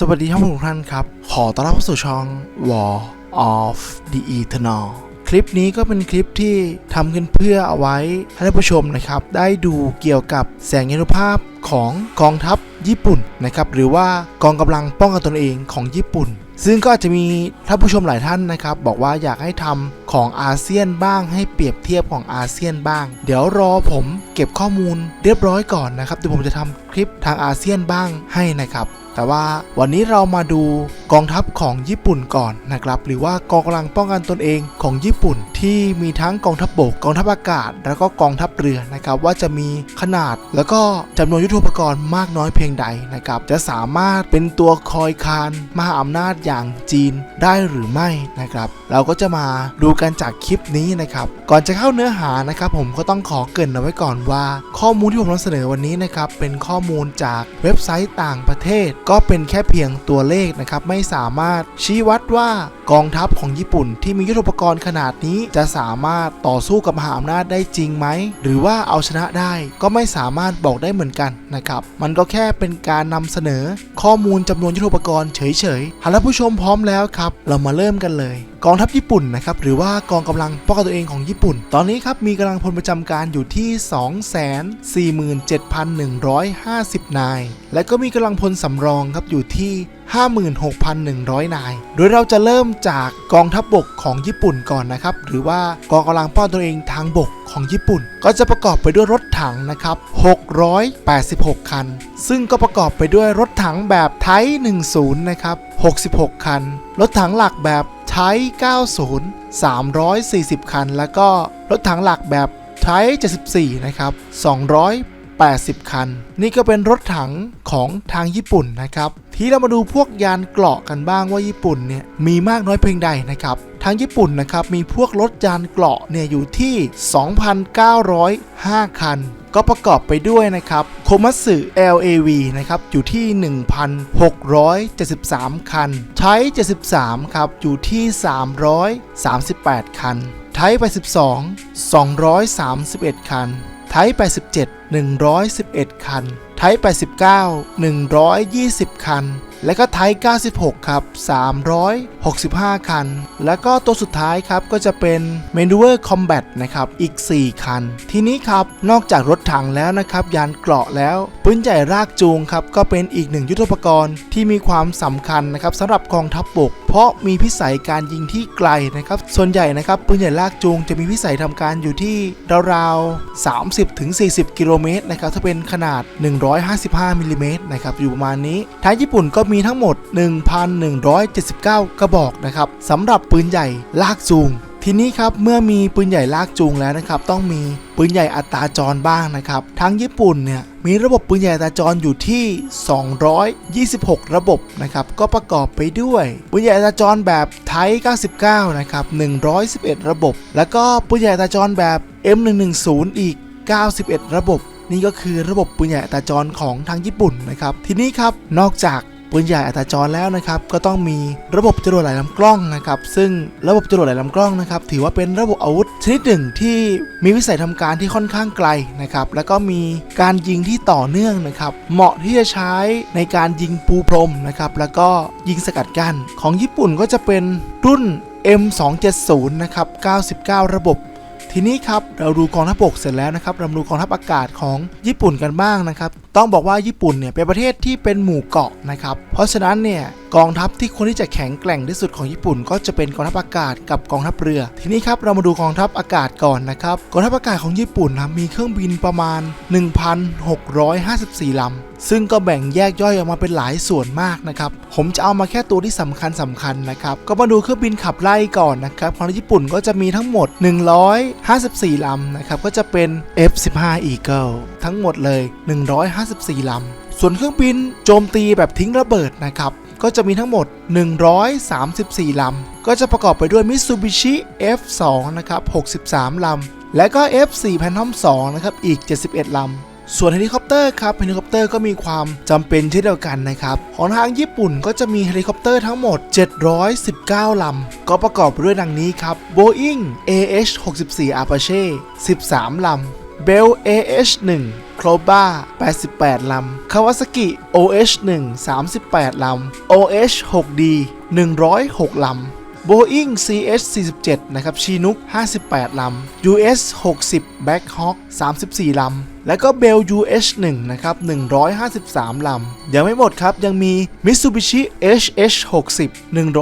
สวัสดีท่านผู้ชมทุกท่านครับ ขอต้อนรับเข้าสู่ช่อง War of the Eternal คลิปนี้ก็เป็นคลิปที่ทำขึ้นเพื่อเอาไว้ให้ท่านผู้ชมนะครับ ได้ดูเกี่ยวกับแสงยานุภาพของกองทัพญี่ปุ่นนะครับ หรือว่ากองกำลังป้องกันตนเองของญี่ปุ่น ซึ่งก็อาจจะมีท่านผู้ชมหลายท่านนะครับ บอกว่าอยากให้ทำของอาเซียนบ้างให้เปรียบเทียบของอาเซียนบ้าง เดี๋ยวรอผมเก็บข้อมูลเรียบร้อยก่อนนะครับเดี๋ยวผมจะทำคลิปทางอาเซียนบ้างให้นะครับ แต่ว่าวันนี้เรามาดู กองทัพของญี่ปุ่นก่อนนะครับหรือว่ากองกำลังป้องกันตนเองของญี่ปุ่น ที่มีทั้งกองทัพบกกองทัพอากาศ แล้วก็กองทัพเรือนะครับว่าจะมีขนาดแล้วก็จำนวนยุทโธปกรณ์มากน้อยเพียงใดนะครับจะสามารถเป็นตัวคอยคานมหาอำนาจอย่างจีนได้หรือไม่นะครับเราก็จะมาดูกันจากคลิปนี้นะครับก่อนจะเข้าเนื้อหานะครับผมก็ต้องขอเกรินเอาไว้ก่อนว่า ข้อมูลที่ผมนำเสนอวันนี้นะครับเป็นข้อมูลจากเว็บไซต์ต่างประเทศ ก็เป็นแค่เพียงตัวเลขนะครับไม่สามารถชี้วัดว่า กองทัพของญี่ปุ่นที่มียุทโธปกรณ์ขนาดนี้จะสามารถต่อสู้กับมหาอำนาจได้จริงไหม หรือว่าเอาชนะได้ก็ไม่สามารถบอกได้เหมือนกันนะครับ มันก็แค่เป็นการนำเสนอ ข้อมูลจำนวนยุทโธปกรณ์เฉยๆหากท่านผู้ชมพร้อมแล้วครับ เรามาเริ่มกันเลย กองทัพญี่ปุ่นนะครับหรือว่ากองกำลังป้องกันตัวเองของญี่ปุ่น ตอนนี้ครับมีกำลังพลประจำการอยู่ที่ 247,150 นาย และก็มีกำลังพลสำรองครับอยู่ที่ 56,100 นาย โดยเราจะเริ่มจากกองทัพบบกของญี่ปุ่นก่อนนะครับ หรือว่ากองกำลังป้องกันตัวเองทางบกของญี่ปุ่น ก็จะประกอบไปด้วยรถถังนะครับ 686 คัน ซึ่งก็ประกอบไปด้วยรถถังแบบไทย10 นะครับ 66 คัน รถถังหลักแบบไทย90 340 คัน แล้วก็รถถังหลักแบบไทย74 นะครับ 80 คัน นี่ก็เป็นรถถังของทางญี่ปุ่นนะครับ ทีเรามาดูพวกยานเกราะกันบ้างว่าญี่ปุ่นเนี่ยมีมากน้อยเพียงใดนะครับ ทางญี่ปุ่นนะครับมีพวกรถยานเกราะเนี่ยอยู่ที่ 2,905 คันก็ประกอบไปด้วยนะครับโคมัตสึ LAV นะครับอยู่ที่ 1,673 คันไทย73 ครับ อยู่ที่ 338 คัน ไทย82 231 คัน ไทย87 111 คัน ไทย89 120 คัน และก็ไทย 96 ครับ 365 คัน แล้วก็ตัวสุดท้ายครับ ก็จะเป็น m a n u a l Combat นะครับ อีก 4 คัน ทีนี้ครับ นอกจากรถถังแล้วนะครับ ยานเกราะแล้วปืนใหญ่รากจูงครับ ก็เป็นอีกหนึ่งยุทธปกรณ์ที่มีความสำคัญนะครับสำหรับกองทัพบบก เพราะมีพิสัยการยิงที่ไกลนะครับ ส่วนใหญ่นะครับปืนใหญ่ลากจูงจะมีพิสัยทำการอยู่ที่ราวๆ 30-40 กิโลเมตรนะครับถ้าเป็นขนาด 155มิลลิเมตรนะครับอยู่ประมาณนี้ทางญี่ปุ่นก็มีทั้งหมด 1,179 กระบอกนะครับสำหรับปืนใหญ่ลากจูง ทีนี้ครับเมื่อมีปืนใหญ่ลากจูงแล้วนะครับต้องมีปืนใหญ่อัตราจรบ้างนะครับทางญี่ปุ่นเนี่ยมีระบบปืนใหญ่อัตราจรอยู่ที่ 226 ระบบนะครับก็ประกอบไปด้วยปืนใหญ่อัตราจรแบบไทย99 นะครับ 111 ระบบ แล้วก็ปืนใหญ่อัตราจรแบบ M110 อีก 91 ระบบนี่ก็คือระบบปืนใหญ่อัตราจรของทางญี่ปุ่นนะครับ ทีนี้ครับ นอกจาก ปืนใหญ่อัตราจรแล้วนะครับ ก็ต้องมีระบบจรวดหลายลำกล้องนะครับ ซึ่งระบบจรวดหลายลำกล้องนะครับ ถือว่าเป็นระบบอาวุธชนิดหนึ่งที่มีวิสัยทำการที่ค่อนข้างไกลนะครับ แล้วก็มีการยิงที่ต่อเนื่องนะครับ เหมาะที่จะใช้ในการยิงปูพรมนะครับ แล้วก็ยิงสกัดกั้นของญี่ปุ่นก็จะเป็นรุ่น M270 นะครับ 99 ระบบทีนี้ครับเราดูกองทัพบกเสร็จแล้วนะครับเราดูกองทัพอากาศของญี่ปุ่นกันบ้างนะครับ ต้องบอกว่าญี่ปุ่นเนี่ยเป็นประเทศที่เป็นหมู่เกาะนะครับ เพราะฉะนั้นเนี่ยกองทัพที่ควรที่จะแข็งแกร่งที่สุดของญี่ปุ่น ก็จะเป็นกองทัพอากาศกับกองทัพเรือ ทีนี้ครับเรามาดูกองทัพอากาศก่อนนะครับกองทัพอากาศของญี่ปุ่นนะมีเครื่องบินประมาณ 1,654ลำซึ่งก็แบ่งแยกย่อยออกมาเป็นหลายส่วนมากนะครับผมจะเอามาแค่ตัวที่สำคัญสำคัญนะครับก็มาดูเครื่องบินขับไล่ก่อนนะครับของญี่ปุ่นก็จะมีทั้งหมด 154ลำนะครับก็จะเป็น F15 Eagle ทั้งหมดเลย 1 5 154 ลำ ส่วนเครื่องบินโจมตีแบบทิ้งระเบิดนะครับ ก็จะมีทั้งหมด 134 ลำ ก็จะประกอบไปด้วย Mitsubishi F2 นะครับ 63 ลำ และก็ F4 Phantom 2 นะครับ อีก 71 ลำส่วนเฮลิคอปเตอร์ครับเฮลิคอปเตอร์ก็มีความจำเป็นเช่นเดียวกันนะครับของทางญี่ปุ่นก็จะมีเฮลิคอปเตอร์ทั้งหมด 719 ลำ ก็ประกอบด้วยดังนี้ครับ Boeing AH-64 Apache 13 ลำ เบล AH1 โครบ้า 88 ลำ คาวาซากิ OH1 38 ลำ OH 6D 106 ลำ Boeing CH47 นะครับ ชีนุก 58 ลำ US 60 Black Hawk 34 ลำและก็ Bell UH1 นะครับ 153 ลำ ยังไม่หมดครับ ยังมี Mitsubishi HH60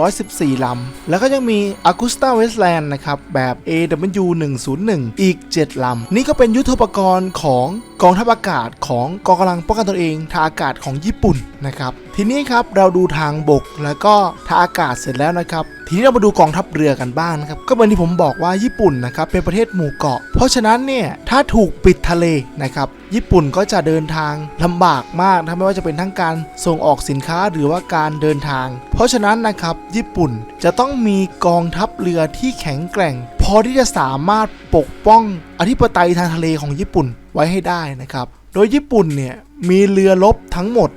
114 ลำ แล้วก็ยังมี Agusta Westland นะครับ แบบ AW101 อีก 7 ลำ นี่ก็เป็นยุทธปกรณ์ของกองทัพอากาศของกองกำลังป้องกันตนเองทางอากาศของญี่ปุ่นนะครับ ทีนี้ครับเราดูทางบกแล้วก็ทางอากาศเสร็จแล้วนะครับ ทีนี้เรามาดูกองทัพเรือกันบ้างนะครับ ก็เหมือนที่ผมบอกว่าญี่ปุ่นนะครับเป็นประเทศหมู่เกาะ เพราะฉะนั้นเนี่ยถ้าถูกปิดทะเลนะครับ ญี่ปุ่นก็จะเดินทางลำบากมากนะไม่ว่าจะเป็นทั้งการส่งออกสินค้าหรือว่าการเดินทาง เพราะฉะนั้นนะครับ ญี่ปุ่นจะต้องมีกองทัพเรือที่แข็งแกร่ง พอที่จะสามารถปกป้องอธิปไตยทางทะเลของญี่ปุ่นไว้ให้ได้นะครับโดยญี่ปุ่นเนี่ยมีเรือรบทั้งหมด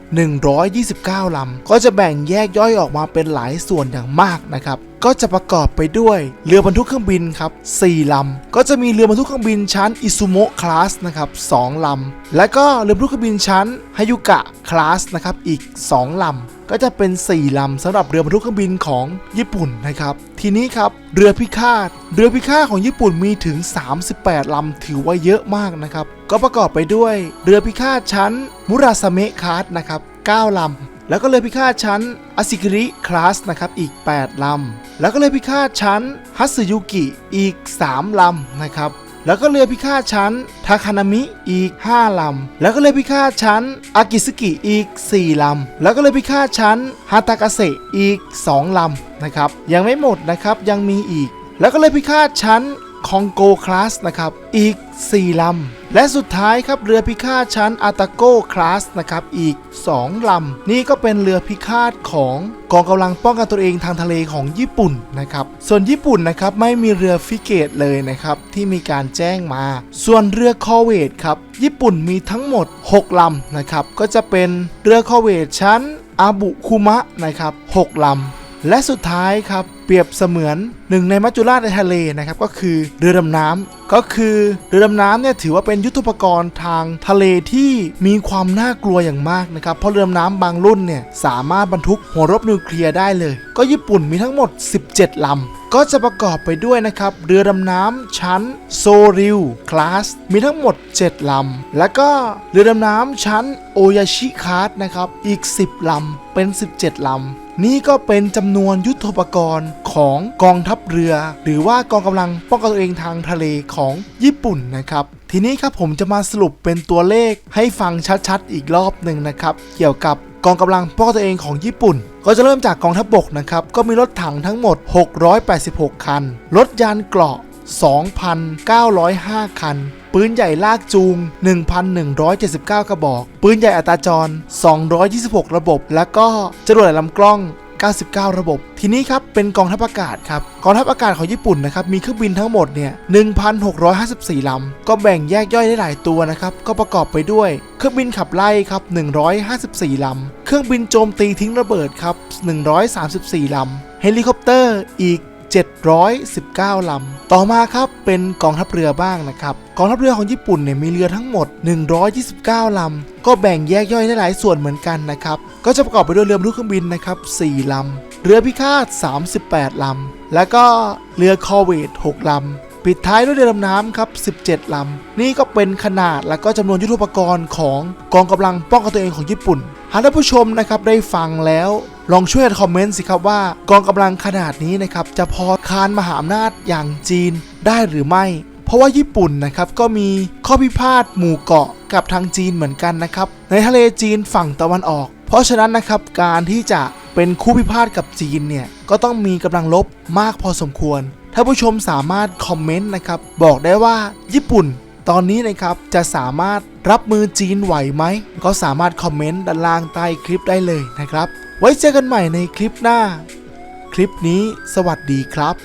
129 ลำ ก็จะแบ่งแยกย่อยออกมาเป็นหลายส่วนอย่างมากนะครับ ก็จะประกอบไปด้วยเรือบรรทุกเครื่องบินครับ4ลำ ก็จะมีเรือบรรทุกเครื่องบินชั้นอิซุโมะคลาสนะครับ2ลำ และก็เรือบรรทุกเครื่องบินชั้นฮายุกะคลาสนะครับอีก 2 ลำ ก็จะเป็น 4 ลำสำหรับเรือบรรทุกเครื่องบินของญี่ปุ่นนะครับ ทีนี้ครับเรือพิฆาต เรือพิฆาตของญี่ปุ่นมีถึง 38 ลำ ถือว่าเยอะมากนะครับ ก็ประกอบไปด้วยเรือพิฆาตชั้นมุราสเมะคาสนะครับ9ลำ แล้วก็เรือพิฆาตชั้นอาซิกิริคลาสนะครับอีก 8 ลำ แล้วก็เรือพิฆาตชั้นฮัตสึยุกิอีก 3 ลำนะครับแล้วก็เรือพิฆาตชั้นทาคานามิอีก 5 ลำ แล้วก็เรือพิฆาตชั้นอากิสกิอีก 4 ลำ แล้วก็เรือพิฆาตชั้นฮาตากาเซอีก 2 ลำนะครับยังไม่หมดนะครับยังมีอีก แล้วก็เรือพิฆาตชั้น คองโกคลาสนะครับอีก 4 ลำ และสุดท้ายครับเรือพิฆาตชั้นอาตาโกคลาสนะครับอีก 2 ลำ นี่ก็เป็นเรือพิฆาตของกองกำลังป้องกันตัวเองทางทะเลของญี่ปุ่นนะครับส่วนญี่ปุ่นนะครับไม่มีเรือฟิเกตเลยนะครับที่มีการแจ้งมา ส่วนเรือคอเวตครับญี่ปุ่นมีทั้งหมด 6 ลำนะครับก็จะเป็นเรือคอเวตชั้นอาบุคุมะนะครับ 6 ลำ และสุดท้ายครับเปรียบเสมือนหนึ่งในมัจจุราชในทะเลนะครับก็คือเรือดำน้ำก็คือเรือดำน้ำเนี่ยถือว่าเป็นยุทธปกรณ์ทางทะเลที่มีความน่ากลัวอย่างมากนะครับเพราะเรือดำน้ำบางรุ่นเนี่ยสามารถบรรทุกหัวรบนิวเคลียร์ได้เลย ก็ญี่ปุ่นมีทั้งหมด 17ลำก็จะประกอบไปด้วยนะครับเรือดำน้ำชั้นโซริวคลาสมีทั้งหมด 7 ลำ แล้วก็เรือดำน้ำชั้นโอยาชิคาสนะครับอีก 10 ลำ เป็น 17 ลำ นี่ก็เป็นจำนวนยุทธปกรณ์ของกองทัพเรือ หรือว่ากองกำลังป้องกันตัวเองทางทะเลของญี่ปุ่นนะครับ ทีนี้ครับผมจะมาสรุปเป็นตัวเลขให้ฟังชัดๆ อีกรอบหนึ่งนะครับ เกี่ยวกับกองกำลังป้องกันตัวเองของญี่ปุ่น ก็จะเริ่มจากกองทัพบกนะครับ ก็มีรถถังทั้งหมด 686 คัน รถยานเกราะ 2,905 คัน ปืนใหญ่ลากจูง 1,179 กระบอก ปืนใหญ่อัตราจร 226 ระบบ แล้วก็จรวดลำกล้อง 99 ระบบ ทีนี้ครับ เป็นกองทัพอากาศครับ กองทัพอากาศของญี่ปุ่นนะครับ มีเครื่องบินทั้งหมดเนี่ย1,654 ลำ ก็แบ่งแยกย่อยได้หลายตัวนะครับ ก็ประกอบไปด้วย เครื่องบินขับไล่ครับ 154 ลำ เครื่องบินโจมตีทิ้งระเบิดครับ 134 ลำ เฮลิคอปเตอร์อีก 719 ลำ ต่อมาครับเป็นกองทัพเรือบ้างนะครับ กองทัพเรือของญี่ปุ่นเนี่ยมีเรือทั้งหมด 129 ลำ ก็แบ่งแยกย่อยได้หลายส่วนเหมือนกันนะครับ ก็จะประกอบไปด้วยเรือบรรทุกเครื่องบินนะครับ 4 ลำ เรือพิฆาต 38 ลำ แล้วก็เรือคอเวต 6 ลำ ปิดท้ายด้วยเรือดำน้ำครับ 17 ลำ นี่ก็เป็นขนาดและก็จำนวนยุทธปกรณ์ของกองกำลังป้องกันตัวเองของญี่ปุ่น หากท่านผู้ชมนะครับได้ฟังแล้ว ลองช่วยคอมเมนต์สิครับว่ากองกำลังขนาดนี้นะครับจะพอคานมหาอำนาจอย่างจีนได้หรือไม่ เพราะว่าญี่ปุ่นนะครับก็มีข้อพิพาทหมู่เกาะกับทางจีนเหมือนกันนะครับในทะเลจีนฝั่งตะวันออก เพราะฉะนั้นนะครับการที่จะเป็นคู่พิพาทกับจีนเนี่ยก็ต้องมีกำลังลบมากพอสมควร ถ้าผู้ชมสามารถคอมเมนต์นะครับบอกได้ว่าญี่ปุ่นตอนนี้นะครับจะสามารถรับมือจีนไหวไหม ก็สามารถคอมเมนต์ด้านล่างใต้คลิปได้เลยนะครับ ไว้เจอกันใหม่ในคลิปหน้า คลิปนี้สวัสดีครับ